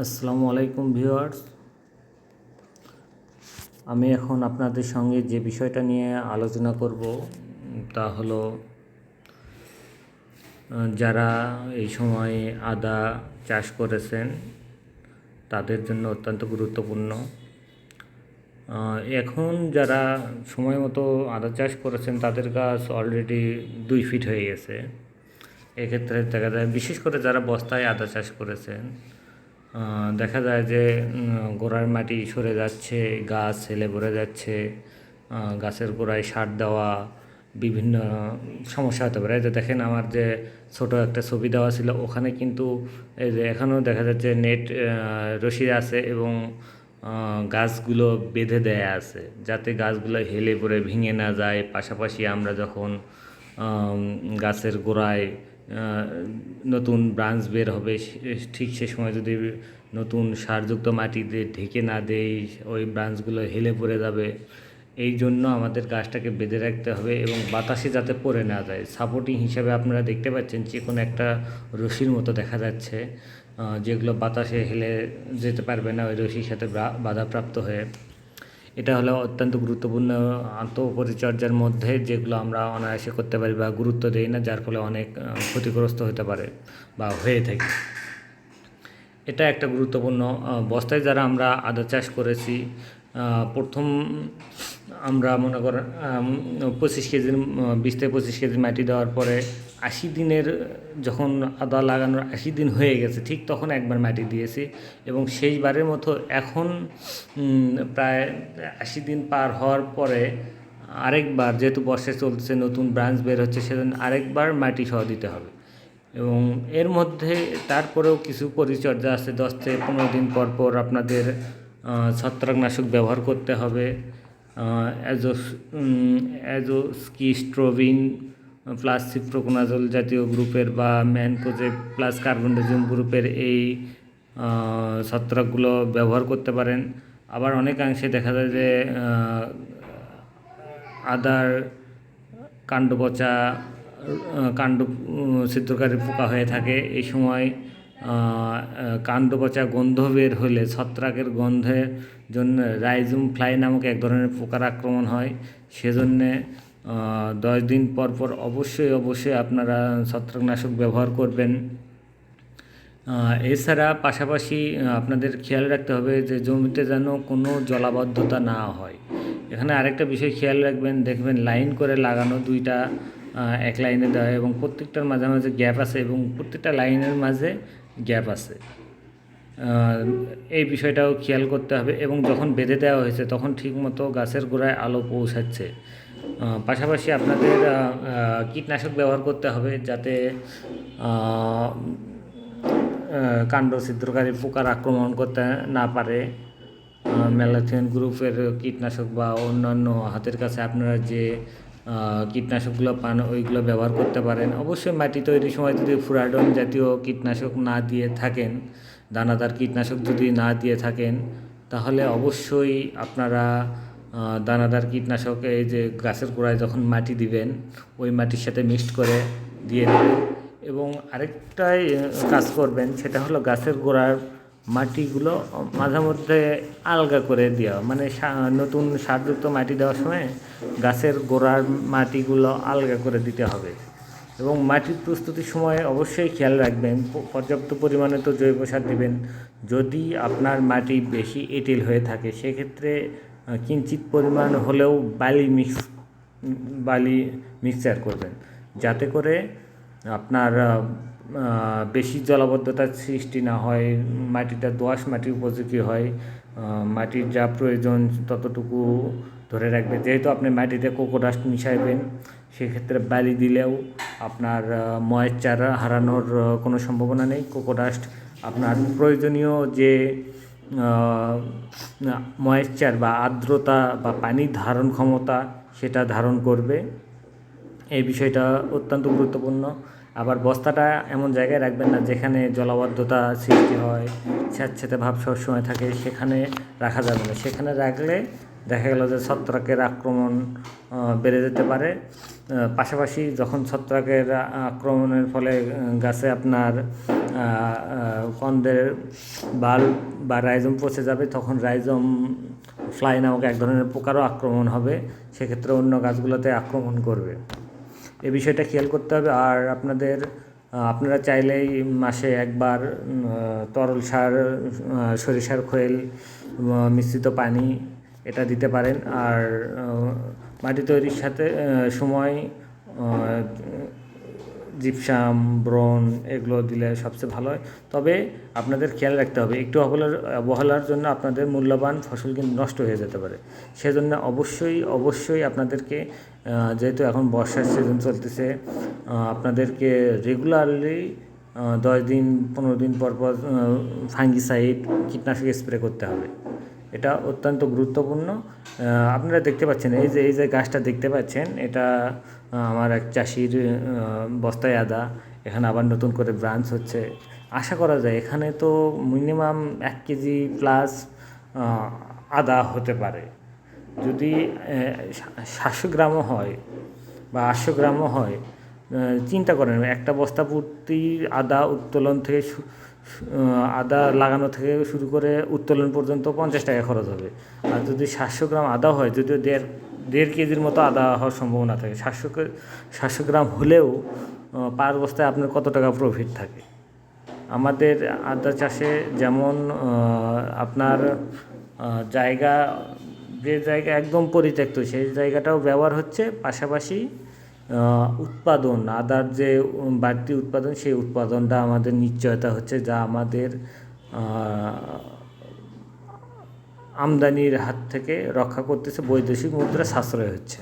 আসসালামু আলাইকুম ভিউয়ার্স। আমি এখন আপনাদের সঙ্গে যে বিষয়টা নিয়ে আলোচনা করব, তা হলো যারা এই সময় আদা চাষ করেছেন, তাদের জন্য অত্যন্ত গুরুত্বপূর্ণ। এখন যারা সময় মতো আদা চাষ করেছেন, তাদের গাছ অলরেডি দুই ফিট হয়ে গেছে। এক্ষেত্রে দেখা যায়, বিশেষ করে যারা বস্তায় আদা চাষ করেছেন দেখা যায় যে গোড়ার মাটি সরে যাচ্ছে, গাছ ছেলে ভরে যাচ্ছে গাছের গোড়ায় সার দেওয়া, বিভিন্ন সমস্যা হতে পারে। যে দেখেন আমার যে ছোট একটা ছবি দেওয়া ছিল, ওখানে কিন্তু এই যে এখনও দেখা যাচ্ছে নেট রশি আছে এবং গাছগুলো বেঁধে দেয়া আছে, যাতে গাছগুলো হেলে পড়ে, ভেঙে না যায়। পাশাপাশি আমরা যখন গাছের গোড়ায় নতুন ব্রাঞ্চ বের হবে ঠিক সে সময় যদি নতুন সারযুক্ত মাটি দিয়ে ঢেকে না দেই, ওই ব্রাঞ্চগুলো হেলে পড়ে যাবে। এই জন্য আমাদের গাছটাকে বেঁধে রাখতে হবে এবং বাতাসে যাতে পড়ে না যায়। সাপোর্টিং হিসাবে আপনারা দেখতে পাচ্ছেন যে কোনো একটা রশির মতো দেখা যাচ্ছে যেগুলো বাতাসে হেলে যেতে পারবে না, ওই রশির সাথে বাধাপ্রাপ্ত হয়ে। এটা হলো অত্যন্ত গুরুত্বপূর্ণ আত্মপরিচর্যার মধ্যে যেগুলো আমরা অনায়াসে করতে পারি বা গুরুত্ব দেই না, যার ফলে অনেক ক্ষতিগ্রস্ত হতে পারে বা হয়ে থাকে। এটা একটা গুরুত্বপূর্ণ বস্তায় যারা আমরা আদা চাষ করেছি প্রথম আমরা মনে করেন পঁচিশ কেজির বিশ থেকে পঁচিশ কেজি মাটি দেওয়ার পরে আশি দিনের, যখন আদা লাগানোর আশি দিন হয়ে গেছে, ঠিক তখন একবার মাটি দিয়েছি এবং শেষবারের মতো এখন প্রায় আশি দিন পার হওয়ার পরে আরেকবার, যেহেতু বর্ষা চলছে নতুন ব্রাঞ্চ বের হচ্ছে, সেজন্য আরেকবার মাটি সহ দিতে হবে। এবং এর মধ্যে তারপরেও কিছু পরিচর্যা আছে, দশ থেকে পনেরো দিন পর পর আপনাদের ছত্রাকনাশক ব্যবহার করতে হবে azo azoxystrobin plus cyproconazole জাতীয় গ্রুপের বা ম্যানকোজে প্লাস কার্বনডাইজিম গ্রুপের এই ছত্রাকগুলো ব্যবহার করতে পারেন। আবার অনেকাংশে দেখা যায় যে আদার কাণ্ড পচা কাণ্ড, ছিদ্রকারী পোকা হয়ে থাকে। এই সময় কাণ্ড পচা গন্ধ বের হলে ছত্রাকের গন্ধের জন্য রাইজুম ফ্লাই নামক এক ধরনের পোকার আক্রমণ হয়। সেজন্যে দশ দিন পর পর অবশ্যই অবশ্যই আপনারা ছত্রাকনাশক ব্যবহার করবেন। এছাড়া পাশাপাশি আপনাদের খেয়াল রাখতে হবে যে জমিতে যেন কোনো জলাবদ্ধতা না হয়। এখানে আরেকটা বিষয় খেয়াল রাখবেন, দেখবেন লাইন করে লাগানো দুইটা এক লাইনে দেওয়া এবং প্রত্যেকটার মাঝে মাঝে গ্যাপ আছে এবং প্রত্যেকটা লাইনের মাঝে গ্যাপ আছে। এই বিষয়টাও খেয়াল করতে হবে এবং যখন বেঁধে দেওয়া হয়েছে তখন ঠিকমতো গাছের গোড়ায় আলো পৌঁছাচ্ছে। পাশাপাশি আপনাদের কীটনাশক ব্যবহার করতে হবে যাতে কাণ্ড ছিদ্রকারী পোকার আক্রমণ করতে না পারে। ম্যালাথিয়ন গ্রুপের কীটনাশক বা অন্যান্য হাতের কাছে আপনারা যে কীটনাশকগুলো পান, ওইগুলো ব্যবহার করতে পারেন। অবশ্যই মাটি তৈরির সময় যদি ফুরাডন জাতীয় কীটনাশক না দিয়ে থাকেন, দানাদার কীটনাশক যদি না দিয়ে থাকেন, তাহলে অবশ্যই আপনারা দানাদার কীটনাশক এই যে গাছের গোড়ায় যখন মাটি দিবেন, ওই মাটির সাথে মিক্সড করে দিয়ে দেবেন। এবং আরেকটাই কাজ করবেন, সেটা হলো গাছের গোড়ার মাটিগুলো মাঝে মধ্যে আলগা করে দেওয়া। মানে নতুন সারযুক্ত মাটি দেওয়ার সময় গাছের গোড়ার মাটিগুলো আলগা করে দিতে হবে। এবং মাটির প্রস্তুতির সময় অবশ্যই খেয়াল রাখবেন পর্যাপ্ত পরিমাণে তো জৈব সার দেবেন। যদি আপনার মাটি বেশি এঁটেল হয়ে থাকে, সেক্ষেত্রে কিঞ্চিত পরিমাণ হলেও বালি মিক্স বালি মিক্সচার করবেন। যাতে করে আপনার বেশি জলাবদ্ধতার সৃষ্টি না হয়, মাটিটা দোআঁশ মাটি উপযোগী হয় মাটির যা প্রয়োজন ততটুকু ধরে রাখবে। যেহেতু আপনি মাটিতে কোকোডাস্ট মিশাইবেন, সেক্ষেত্রে বালি দিলেও আপনার ময়েশ্চার হারানোর কোনো সম্ভাবনা নেই। কোকোডাস্ট আপনার প্রয়োজনীয় যে ময়েশ্চার বা আর্দ্রতা বা পানির ধারণ ক্ষমতা সেটা ধারণ করবে। এই বিষয়টা অত্যন্ত গুরুত্বপূর্ণ। আবার বস্তাটা এমন জায়গায় রাখবেন না যেখানে জলাবদ্ধতা সৃষ্টি হয় স্যাঁতস্যাঁতে ভাব সবসময় থাকে, সেখানে রাখা যাবে না। সেখানে রাখলে দেখা গেল যে ছত্রাকের আক্রমণ বেড়ে যেতে পারে। পাশাপাশি যখন ছত্রাকের আক্রমণের ফলে গাছে আপনার কন্দের বাল বা রাইজম পচে যাবে, তখন রাইজম ফ্লাই নামক এক ধরনের পোকারও আক্রমণ হবে, সেক্ষেত্রে অন্য গাছগুলোতে আক্রমণ করবে। এ বিষয়টা খেয়াল করতে হবে। আর আপনাদের আপনারা চাইলেই মাসে একবার তরল সার সরিষার খোয়েল মিশ্রিত পানি এটা দিতে পারেন। আর মাটি তৈরির সাথে সময় জিপসাম, ব্রন এগুলো দিলে সবচেয়ে ভালো হয়। তবে আপনাদের খেয়াল রাখতে হবে, একটু অবহেলার অবহেলার জন্য আপনাদের মূল্যবান ফসল কিন্তু নষ্ট হয়ে যেতে পারে। সেজন্য অবশ্যই অবশ্যই আপনাদেরকে যেহেতু এখন বর্ষার সিজন চলতেছে আপনাদেরকে রেগুলারলি দশ দিন, পনেরো দিন পর পর ফাঙ্গিসাইড কীটনাশক স্প্রে করতে হবে। এটা অত্যন্ত গুরুত্বপূর্ণ। আপনারা দেখতে পাচ্ছেন, এই যে এই যে গাছটা দেখতে পাচ্ছেন, এটা আমার এক চাষির বস্তায় আদা, এখানে আবার নতুন করে ব্রাঞ্চ হচ্ছে। আশা করা যায় এখানে তো মিনিমাম এক কেজি প্লাস আদা হতে পারে। যদি সাতশো গ্রামও হয় বা আটশো গ্রামও হয় চিন্তা করেন, একটা বস্তা পূর্তি আদা উত্তোলন থেকে আদা লাগানো থেকে শুরু করে উত্তোলন পর্যন্ত পঞ্চাশ টাকা খরচ হবে। আর যদি সাতশো গ্রাম আদা হয়, যদিও দেড় দেড় কেজির মতো আদা হওয়ার সম্ভাবনা থাকে, সাতশো সাতশো গ্রাম হলেও পার বস্তায় আপনার কত টাকা প্রফিট থাকে? আমাদের আদা চাষে যেমন আপনার জায়গা, যে জায়গা একদম পরিত্যক্ত, সেই জায়গাটাও ব্যবহার হচ্ছে। পাশাপাশি উৎপাদন, আদার যে বাড়তি উৎপাদন, সেই উৎপাদনটা আমাদের নিশ্চয়তা হচ্ছে যা আমাদের আমদানির হাত থেকে রক্ষা করতেছে, বৈদেশিক মুদ্রা সাশ্রয় হচ্ছে।